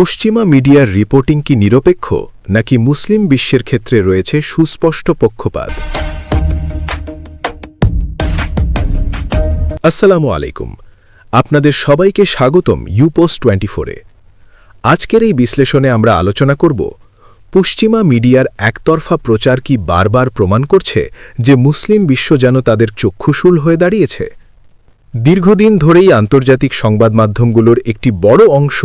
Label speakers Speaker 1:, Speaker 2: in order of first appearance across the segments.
Speaker 1: পশ্চিমা মিডিয়ার রিপোর্টিং কি নিরপেক্ষ, নাকি মুসলিম বিশ্বের ক্ষেত্রে রয়েছে সুস্পষ্ট পক্ষপাত? আসসালামু আলাইকুম। আপনাদের সবাইকে স্বাগতম ইউপোস্ট টোয়েন্টি ফোরে আজকের এই বিশ্লেষণে আমরা আলোচনা করব, পশ্চিমা মিডিয়ার একতরফা প্রচার কি বারবার প্রমাণ করছে যে মুসলিম বিশ্ব যেন তাদের চক্ষুশূল হয়ে দাঁড়িয়েছে? দীর্ঘদিন ধরেই আন্তর্জাতিক সংবাদ মাধ্যমগুলোর একটি বড় অংশ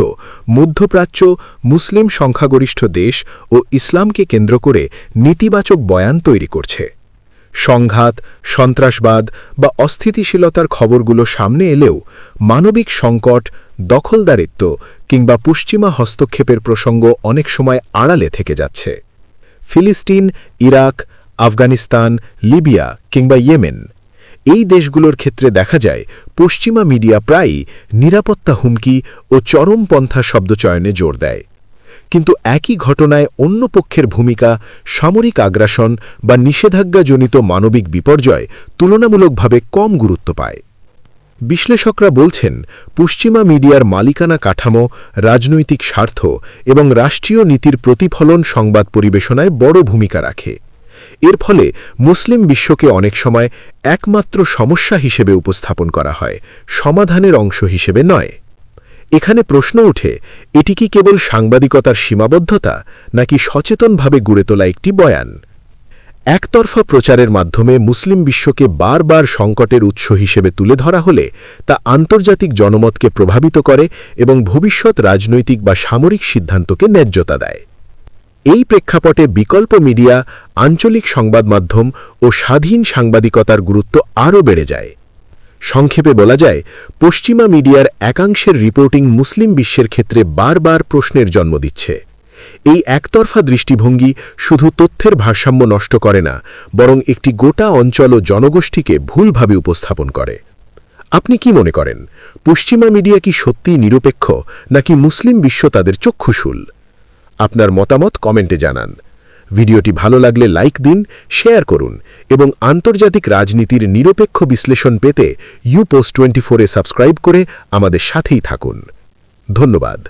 Speaker 1: মধ্যপ্রাচ্য, মুসলিম সংখ্যাগরিষ্ঠ দেশ ও ইসলামকে কেন্দ্র করে নেতিবাচক বয়ান তৈরি করছে। সংঘাত, সন্ত্রাসবাদ বা অস্থিতিশীলতার খবরগুলো সামনে এলেও মানবিক সংকট, দখলদারিত্ব কিংবা পশ্চিমা হস্তক্ষেপের প্রসঙ্গ অনেক সময় আড়ালে থেকে যাচ্ছে। ফিলিস্তিন, ইরাক, আফগানিস্তান, লিবিয়া কিংবা ইয়েমেন এই দেশগুলোর ক্ষেত্রে দেখা যায়, পশ্চিমা মিডিয়া প্রায়ই নিরাপত্তা হুমকি ও চরমপন্থা শব্দচয়নে জোর দেয়। কিন্তু একই ঘটনায় অন্য পক্ষের ভূমিকা সামরিক আগ্রাসন বা নিষেধাজ্ঞাজনিত মানবিক বিপর্যয় তুলনামূলকভাবে কম গুরুত্ব পায়। বিশ্লেষকরা বলছেন, পশ্চিমা মিডিয়ার মালিকানা কাঠামো, রাজনৈতিক স্বার্থ এবং রাষ্ট্রীয় নীতির প্রতিফলন সংবাদ পরিবেশনায় বড় ভূমিকা রাখে। এর ফলে মুসলিম বিশ্বকে অনেক সময় একমাত্র সমস্যা হিসেবে উপস্থাপন করা হয়, সমাধানের অংশ হিসেবে নয়। এখানে প্রশ্ন ওঠে, এটি কি কেবল সাংবাদিকতার সীমাবদ্ধতা, নাকি সচেতনভাবে গড়ে তোলা একটি বয়ান? একতরফা প্রচারের মাধ্যমে মুসলিম বিশ্বকে বারবার সংকটের উৎস হিসেবে তুলে ধরা হলে তা আন্তর্জাতিক জনমতকে প্রভাবিত করে এবং ভবিষ্যৎ রাজনৈতিক বা সামরিক সিদ্ধান্তকে ন্যায্যতা দেয়। এই প্রেক্ষাপটে বিকল্প মিডিয়া, আঞ্চলিক সংবাদ মাধ্যম ও স্বাধীন সাংবাদিকতার গুরুত্ব আরও বেড়ে যায়। সংক্ষেপে বলা যায়, পশ্চিমা মিডিয়ার একাংশের রিপোর্টিং মুসলিম বিশ্বের ক্ষেত্রে বারবার প্রশ্নের জন্ম দিচ্ছে। এই একতরফা দৃষ্টিভঙ্গি শুধু তথ্যের ভারসাম্য নষ্ট করে না, বরং একটি গোটা অঞ্চল ও জনগোষ্ঠীকে ভুলভাবে উপস্থাপন করে। আপনি কি মনে করেন, পশ্চিমা মিডিয়া কি সত্যিই নিরপেক্ষ, নাকি মুসলিম বিশ্ব তাদের চক্ষুশূল? আপনার মতামত কমেন্টে জানান। ভিডিওটি ভালো লাগলে লাইক দিন, শেয়ার করুন এবং আন্তর্জাতিক রাজনীতির নিরপেক্ষ বিশ্লেষণ পেতে ইউ পোস্ট টোয়েন্টি ফোরে সাবস্ক্রাইব করে আমাদের সাথেই থাকুন। ধন্যবাদ।